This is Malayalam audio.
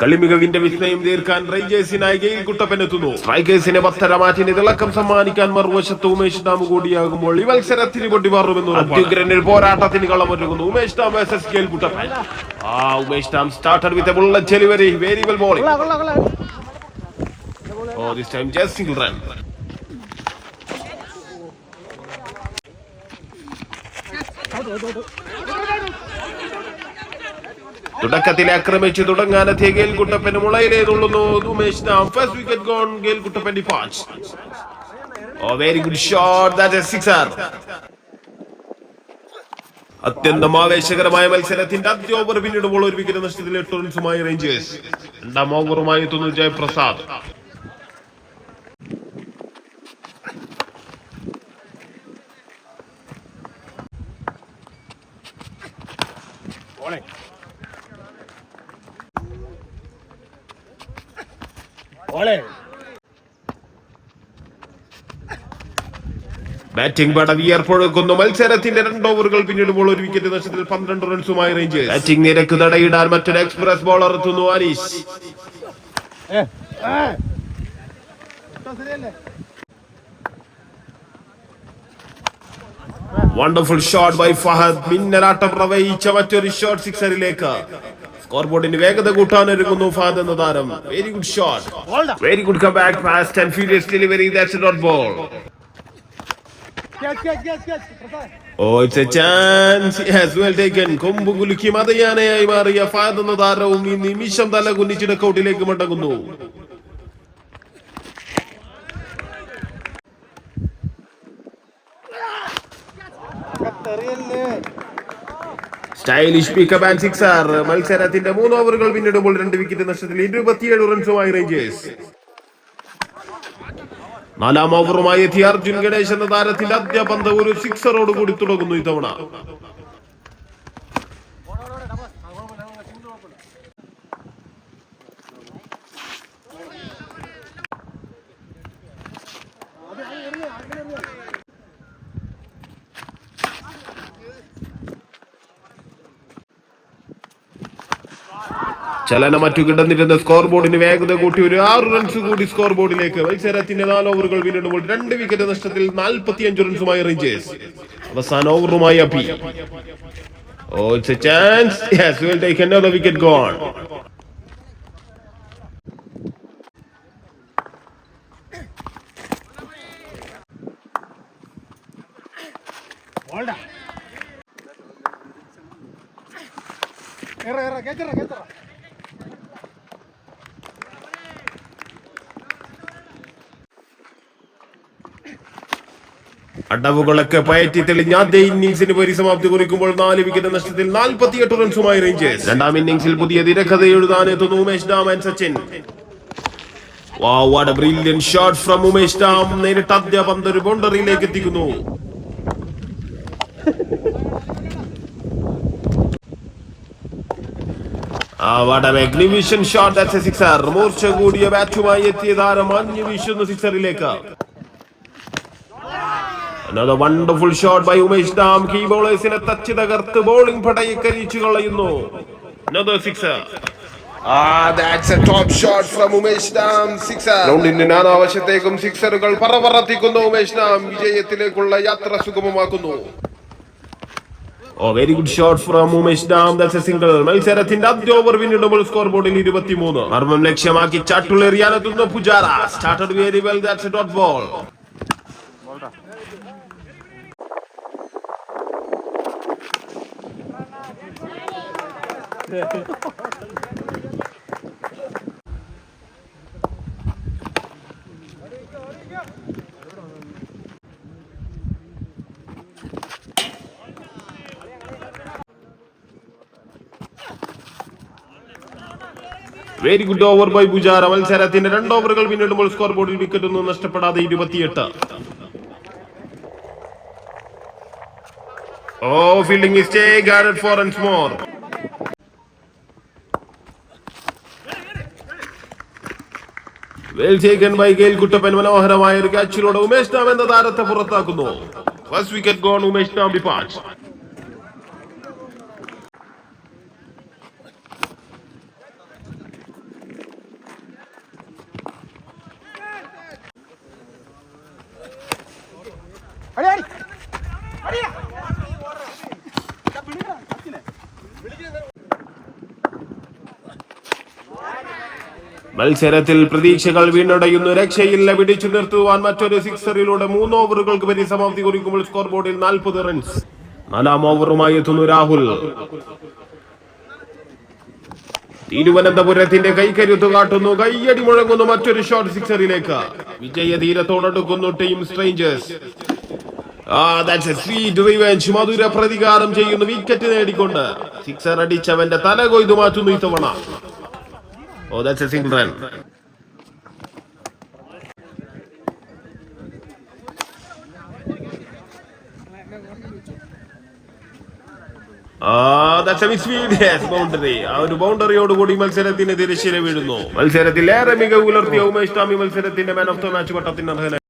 കളിമികവിന്റെ വിസ്മയം തീർക്കാൻ റേഞ്ചേഴ്സിനായി ഗെയിൽ കുട്ടപ്പനെത്തുന്നു. സ്ട്രൈക്കേഴ്സിനെ പത്തര മാറ്റിന് തിളക്കം സമ്മാനിക്കാൻ മറുവശത്ത് ഉമേഷ് ഡാം കൂടിയാകുമ്പോൾ ഈ മത്സരത്തിന് പൊട്ടി മാറുമെന്ന് അത്യുഗ്രനിൽ പോരാട്ടത്തിന് കളമൊരുങ്ങുന്നു ഉമേഷ് ഡാം വേഴ്സസ് ഗെയിൽ കുട്ടപ്പൻ. ആ Umesh Dam starter with bullet delivery variable bowling oh this time just single run തുടക്കത്തിൽ ആക്രമിച്ചു തുടങ്ങാനെത്തിയ ഗേൽ കുട്ടപ്പന് മുളയിലേ തുള്ളുന്നു. Umesh first wicket gone Gayle Kuttappan ഡിഫാൾസ് oh very good shot that sixer അത്യന്തം ആവേശകരമായ മത്സരത്തിന്റെ ആദ്യ ഓവർ പിന്നിടുമ്പോൾ ഒരു വിക്കറ്റ് നഷ്ടത്തിൽ എട്ട് റൺസുമായി റേഞ്ചേഴ്സ്. രണ്ടാം ഓവറുമായി എത്തുന്നു ജയപ്രസാദ്. ബാറ്റിംഗ് പട വിയർപ്പൊഴുക്കുന്നു മത്സരത്തിന്റെ രണ്ട് ഓവറുകൾ പിന്നിടുമ്പോൾ ഒരു വിക്കറ്റ് നഷ്ടത്തിൽ പന്ത്രണ്ട് റൺസുമായി റേഞ്ച് ബാറ്റിംഗ് നിരക്ക് തടയിടാൻ മറ്റൊരു എക്സ്പ്രസ് ബോളർ എത്തുന്നു Aneesh wonderful shot by Fahad മിന്നലാട്ടം പ്രവഹിച്ച മറ്റൊരു ഷോട്ട് സിക്സറിലേക്ക് സ്കോർ ബോർഡിന് വേഗത കൂട്ടാൻ ഒരുങ്ങുന്നു ഫഹദ് എന്ന താരം very good shot very good come back fast and furious delivery that's dot ball oh it's a chance has well taken കൊമ്പ് കുലുക്കി മതയാനയായി മാറിയ ഫാദ് എന്ന താരവും ഈ നിമിഷം തല കുന്നിച്ച് ഡക്കൌട്ടിലേക്ക് മടങ്ങുന്നു. സ്റ്റൈലിഷ് പിക്കപ്പ് ആൻഡ് സിക്സർ മത്സരത്തിന്റെ മൂന്ന് ഓവറുകൾ പിന്നിടുമ്പോൾ രണ്ട് വിക്കറ്റ് നഷ്ടത്തിൽ ഇരുപത്തിയേഴ് റൺസുമായി റേഞ്ചേഴ്സ്. നാലാം ഓവറുമായി എത്തിയ അർജുൻ ഗണേശ് എന്ന താരത്തിൽ ആദ്യ പന്ത് ഒരു സിക്സറോട് കൂടി തുടങ്ങുന്നു ഇത്തവണ. ചലനമറ്റു കിടന്നിരുന്ന സ്കോർ ബോർഡിന് വേഗത കൂട്ടി ഒരു ആറ് റൺസ് കൂടി സ്കോർ ബോർഡിലേക്ക് മത്സരത്തിന്റെ നാല് ഓവറുകൾ പിന്നിടുമ്പോൾ രണ്ട് വിക്കറ്റ് നഷ്ടത്തിൽ നാൽപ്പത്തിയഞ്ച് റൺസുമായി റേഞ്ചേഴ്സ്. അവസാന ഓവറുമായി അപ്പി Oh, it's a chance. Yes, we'll take another wicket gone. അടവുകളൊക്കെ പയറ്റി തെളിഞ്ഞ ആദ്യ ഇന്നിംഗ്സിന് പരിസമാപ്തി കുറിക്കുമ്പോൾ നാല് വിക്കറ്റ് നഷ്ടത്തിൽ നാൽപ്പത്തിയെട്ട് റൺസുമായി റേഞ്ചേഴ്സ്. രണ്ടാം ഇന്നിംഗ്സിൽ പുതിയ തിരക്കഥ എഴുതാൻ എത്തുന്നു ഉമേഷ് ഡാം ആൻഡ് സച്ചിൻ. വാ a brilliant shot from Umesh Dam. നേരിട്ട് ആദ്യ പന്ത് ഒരു ബൗണ്ടറിയിലേക്ക് എത്തിക്കുന്നു. a sixer. മൂർച്ച കൂടിയ ബാറ്റുമായി എത്തിയ താരം അഞ്ഞു വീശുന്നു സിക്സറിലേക്ക് Another wonderful shot by Umesh Dam key ബോളേഴ്സിനെ തച്ച് തകർത്ത് ബോളിംഗ് പടയെ കരിച്ചു കളയുന്നു. Another sixer. Ah, that's a top shot from Umesh Dam sixer ഗ്രൗണ്ടിന്റെ നാനാവശത്തേക്കും സിക്സറുകൾ പറപറത്തിക്കുന്നു ഉമേഷ് ഡാം. വിജയത്തിലേക്കുള്ള യാത്ര സുഗമമാക്കുന്നു. ഓ very good shot from Umesh Dam. That's a single മത്സരത്തിന്റെ ആദ്യ ഓവർ പിന്നിടുമ്പോൾ സ്കോർ ബോർഡിൽ ഇരുപത്തിമൂന്ന്. മർമ്മം ലക്ഷ്യമാക്കി ചാട്ടുളെറിയാനെത്തുന്ന Pujara. Started very well that's a dot ball very good over by Pujara മത്സരത്തിന്റെ രണ്ട് ഓവറുകൾ പിന്നിടുമ്പോൾ സ്കോർ ബോർഡിൽ വിക്കറ്റ് ഒന്നും നഷ്ടപ്പെടാതെ ഇരുപത്തിയെട്ട്. ഓ fielding mistake four runs more well വൈകയിൽ Kuttappan മനോഹരമായ ഒരു ക്യാച്ചിലൂടെ ഉമേഷ് ഡാം എന്ന താരത്തെ പുറത്താക്കുന്നു. ഫസ്റ്റ് വിക്കറ്റ് ഗോൺ ഉമേഷ് മത്സരത്തിൽ പ്രതീക്ഷകൾ വീണടയുന്നു. രക്ഷയില്ല. പിടിച്ചു നിർത്തുവാൻ മറ്റൊരു സിക്സറിലൂടെ മൂന്ന് ഓവറുകൾക്ക് പരിസമാപ്തി കുറിക്കുമ്പോൾ സ്കോർ ബോർഡിൽ നാൽപ്പത് റൺസ്. നാലാം ഓവറുമായി എത്തുന്നു രാഹുൽ. തിരുവനന്തപുരത്തിന്റെ കൈക്കരുത്ത് കാട്ടുന്നു. കയ്യടി മുഴങ്ങുന്നു മറ്റൊരു ഷോട്ട് സിക്സറിലേക്ക്. വിജയധീരത്തോടടുക്കുന്നു ടീം സ്ട്രേഞ്ചേഴ്സ്. മധുര പ്രതികാരം ചെയ്യുന്നു. വിക്കറ്റ് നേടിക്കൊണ്ട്. സിക്സർ അടിച്ചവന്റെ തല കൊയ്തു മാറ്റുന്നു ഇത്തവണ. Oh that's a single run. Boundary ആ ഒരു ബൗണ്ടറിയോട് കൂടി മത്സരത്തിന് തിരശ്ശീല വീഴുന്നു മത്സരത്തിൽ ഏറെ മികവ് പുലർത്തിയ ഉമേഷ് ടാമി മത്സരത്തിന്റെ മാൻ ഓഫ് ദ മാച്ച് പട്ടത്തിന് അർഹനായി